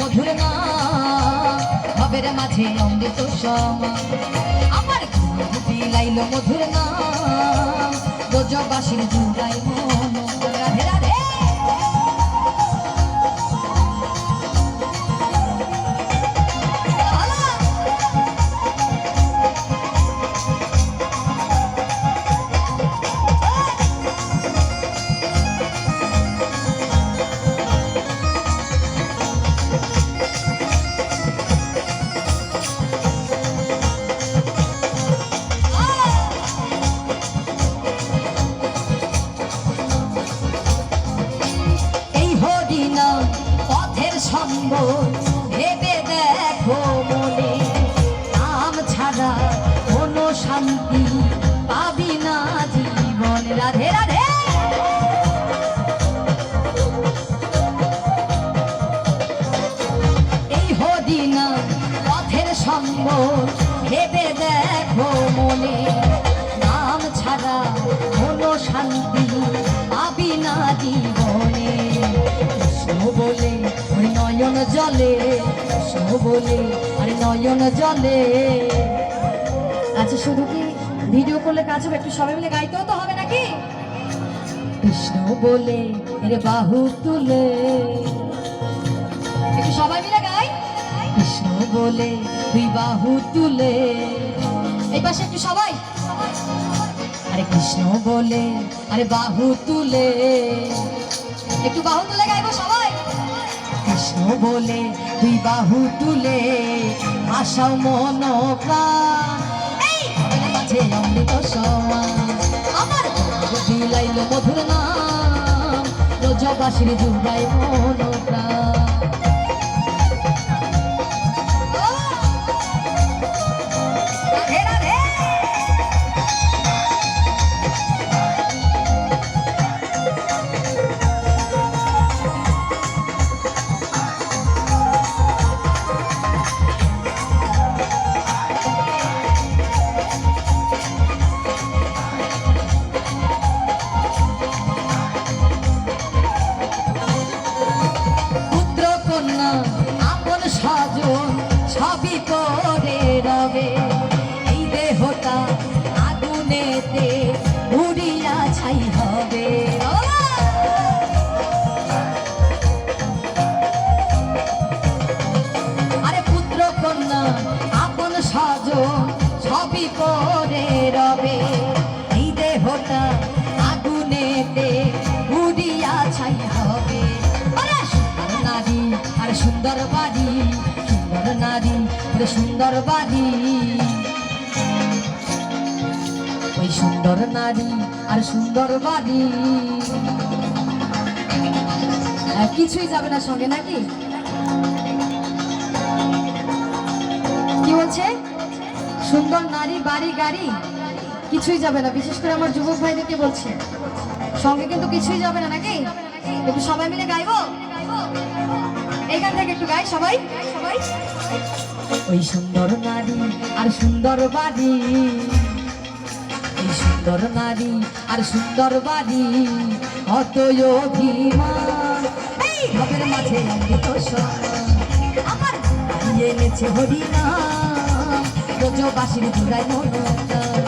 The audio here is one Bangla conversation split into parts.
মধুর মা ভাবের মাঝে অমৃত সমা। আমার লাইল মধুর মা গজবাসীর জুড়াই মন শান্তি পাবি না জীবন। রাধে পথের সম্বল ভেবে দেখো মনে। নাম ছাড়া কোনো শান্তি পাবি না জীবনে। বলে ওই নয়ন জলে। বলে, আরে নয়ন জলে। আচ্ছা শুধু কি ভিডিও করলে কাজ হবে? একটু সবাই মিলে গাইতেও তো হবে নাকি? কৃষ্ণ বলে, এর বাহু তুলে। একটু সবাই মিলে গাই। কৃষ্ণ বলে, তুই বাহু তুলে। এই পাশে একটু সবাই। আরে কৃষ্ণ বলে, আরে বাহু তুলে। একটু বাহু তুলে গাইবো সবাই? কৃষ্ণ বলে, তুই বাহু তুলে। আশা মন প্রাণ। মাঝে অমৃত সমান আমার বিলাইল মধুর নাম। রোজবাসীর জুড়াই মন স্বজন সবই করে রবে। এই দেহটা আগুনেতে উড়িয়া ছাই হবে। আরে পুত্র কন্যা, আপন স্বজন সবই করে রবে। এই দেহটা আগুনেতে উড়িয়া ছাই হবে। আর সুন্দর বাড়ি। সুন্দর নারী আরে সুন্দর বাড়ি। ওই সুন্দর নারী আর সুন্দর বাড়ি। কিছুই যাবে না সঙ্গে, নাকি? কি বলছে? সুন্দর নারী, বাড়ি, গাড়ি, কিছুই যাবে না। বিশেষ করে আমার যুবক ভাইদেরকে বলছে? সঙ্গে কিন্তু কিছুই যাবে না, নাকি? একটু সবাই মিলে গাইবো? থেকে একটু গাই সবাই। সবাই ওই সুন্দর নারী আর সুন্দর বাড়ি। সুন্দর নারী আর সুন্দর বাড়ি অত অভিমান। এই! ভবের মাঝে অমৃত। আমার এনেছে ব্রজবাসীর জুড়ায় মনোটান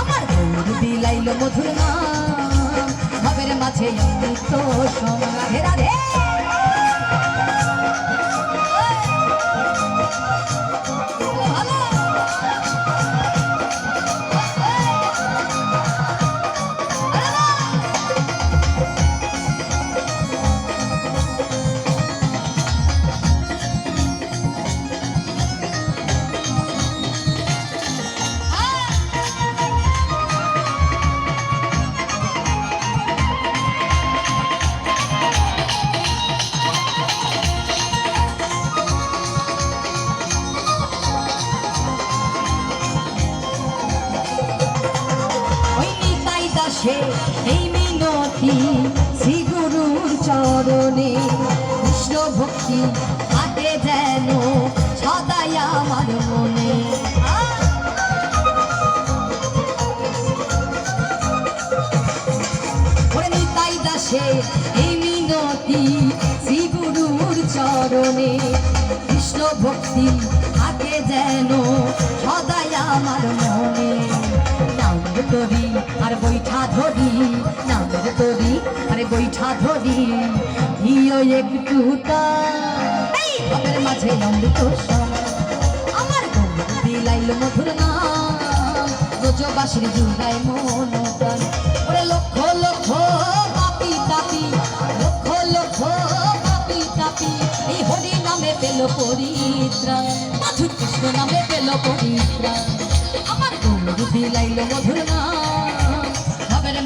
আমার গৌর বিলাইল মধুর ভবের মাঝে অমৃত সমান রাধে রাধে। দাসে এই মিনতি শ্রী গুরুর চরণে। কৃষ্ণ ভক্তি হাতে যেন সদাই আমার মনে। নিতাই দাসে, এই মিনতি শ্রী গুরুর চরণে। কৃষ্ণ ভক্তি হাতে যেন সদাই আমার মনে। তরি আর বৈঠা ধরি নামের তরি আরে বৈঠা ধরি ইয়ো একটু ভবের মাঝে অমৃত আমার বিলাইল মধুর নাম। ব্রজবাসীর জুড়ায় মন ওরে লক্ষ লক্ষ পাপি তাপি লক্ষ লক্ষ পাপি তাপি এই হরি নামে পেল পরিত্রাণ মাধুর কৃষ্ণ নামে পেল পরিত্রাণ আমার গৌর বিলাইল মধুর নাম।